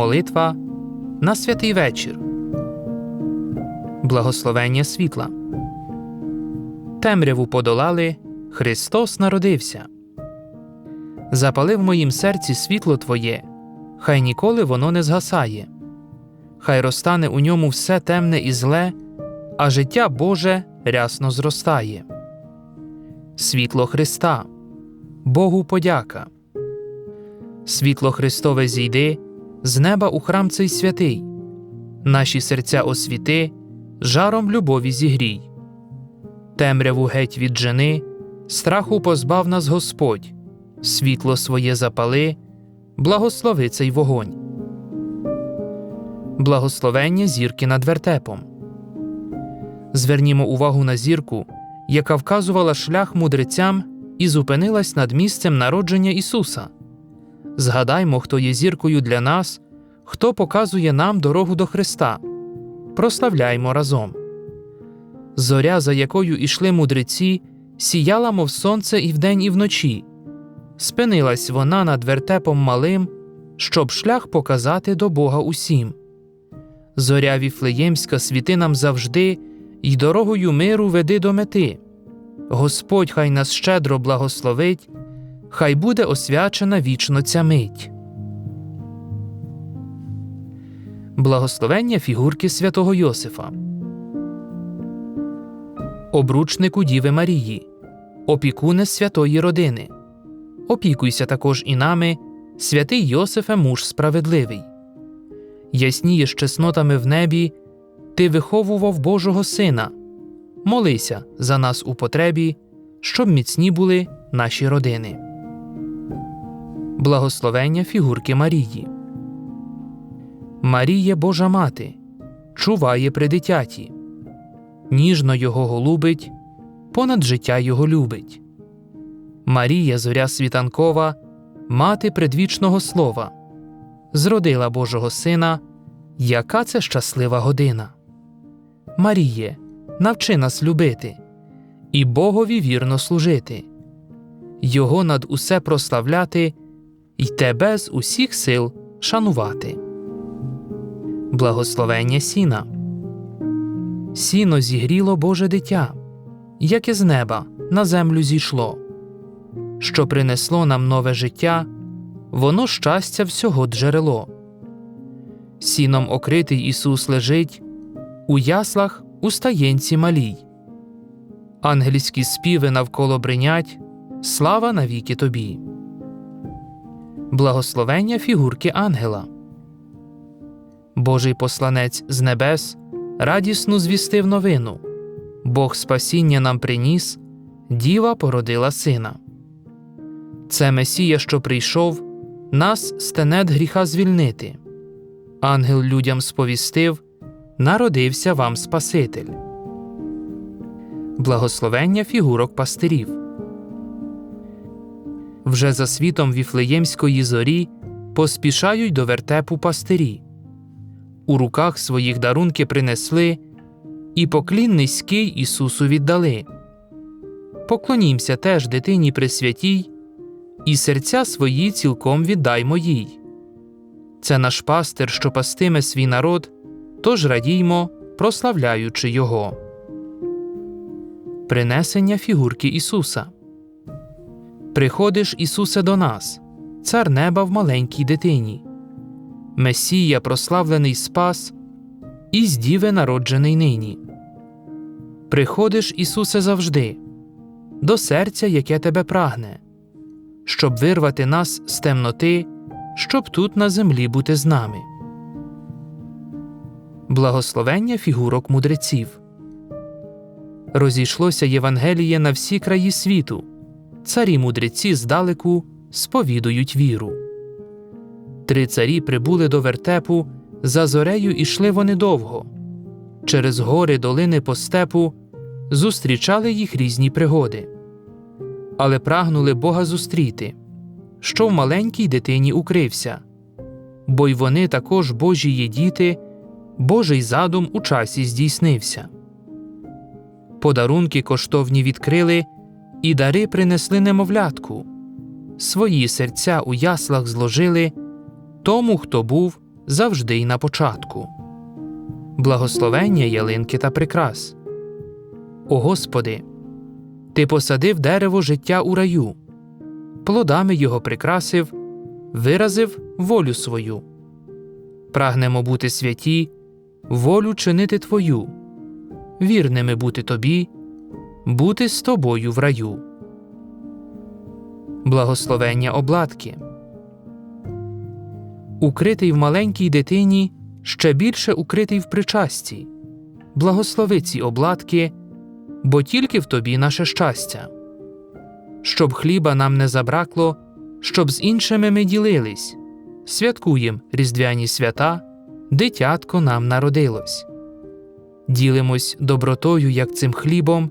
Молитва на святий вечір. Благословення світла. Темряву подолали, Христос народився. Запали в моїм серці світло Твоє, хай ніколи воно не згасає. Хай розтане у ньому все темне і зле, а життя Боже рясно зростає. Світло Христа, Богу подяка. Світло Христове зійди, з неба у храм цей святий, наші серця освіти, жаром любові зігрій. Темряву геть від жени, страху позбав нас Господь, світло своє запали, благослови цей вогонь. Благословення зірки над вертепом. Звернімо увагу на зірку, яка вказувала шлях мудрецям і зупинилась над місцем народження Ісуса. Згадаймо, хто є зіркою для нас, хто показує нам дорогу до Христа. Прославляймо разом. Зоря, за якою ішли мудреці, сіяла, мов сонце і вдень, і вночі. Спинилась вона над вертепом малим, щоб шлях показати до Бога усім. Зоря Віфлеємська світи нам завжди, й дорогою миру веди до мети. Господь хай нас щедро благословить, хай буде освячена вічно ця мить. Благословення фігурки святого Йосифа. Обручнику Діви Марії, опікуне святої родини. Опікуйся також і нами, святий Йосифе, муж справедливий. Яснієш чеснотами в небі, ти виховував Божого Сина. Молися за нас у потребі, щоб міцні були наші родини. Благословення фігурки Марії. Маріє Божа Мати, чуває при дитяті, ніжно його голубить, понад життя його любить. Марія, зоря світанкова, мати предвічного слова, зродила Божого Сина, яка це щаслива година. Маріє, навчи нас любити і Богові вірно служити, Його над усе прославляти й тебе з усіх сил шанувати. Благословення сіна. Сіно зігріло Боже дитя, як із неба на землю зійшло, що принесло нам нове життя, воно щастя всього джерело. Сіном окритий Ісус лежить, у яслах у стаєнці малій. Ангельські співи навколо бринять, слава навіки тобі. Благословення фігурки ангела. Божий посланець з небес радісну звістив новину Бог спасіння нам приніс, діва породила сина. Це Месія, що прийшов, нас стенет гріха звільнити. Ангел людям сповістив Народився вам Спаситель. Благословення фігурок пастирів. Вже за світом Віфлеємської зорі поспішають до вертепу пастирі. У руках своїх дарунки принесли і поклін низький Ісусу віддали. Поклонімся теж дитині Пресвятій, і серця свої цілком віддаймо їй. Це наш пастир, що пастиме свій народ, тож радіймо, прославляючи Його. Принесення фігурки Ісуса. Приходиш, Ісусе, до нас, Цар неба в маленькій дитині. Месія, прославлений Спас, і з діви народжений нині. Приходиш, Ісусе, завжди, до серця, яке тебе прагне, щоб вирвати нас з темноти, щоб тут на землі бути з нами. Благословення фігурок мудреців. Розійшлося Євангеліє на всі краї світу. Царі мудреці здалеку сповідують віру. Три царі прибули до вертепу, за зорею ішли вони довго. Через гори долини по степу зустрічали їх різні пригоди, але прагнули Бога зустріти, що в маленькій дитині укрився, бо й вони також Божі є діти, Божий задум у часі здійснився. Подарунки коштовні відкрили, і дари принесли немовлятку, свої серця у яслах зложили тому, хто був завжди й на початку. Благословення ялинки та прикрас. О Господи, Ти посадив дерево життя у раю, плодами його прикрасив, виразив волю свою. Прагнемо бути святі, волю чинити Твою, вірними бути Тобі, бути з тобою в раю. Благословення обладки. Укритий в маленькій дитині, ще більше укритий в причасті. Благослови ці обладки, бо тільки в тобі наше щастя. Щоб хліба нам не забракло, щоб з іншими ми ділились. Святкуєм різдвяні свята, дитятко нам народилось. Ділимось добротою, як цим хлібом,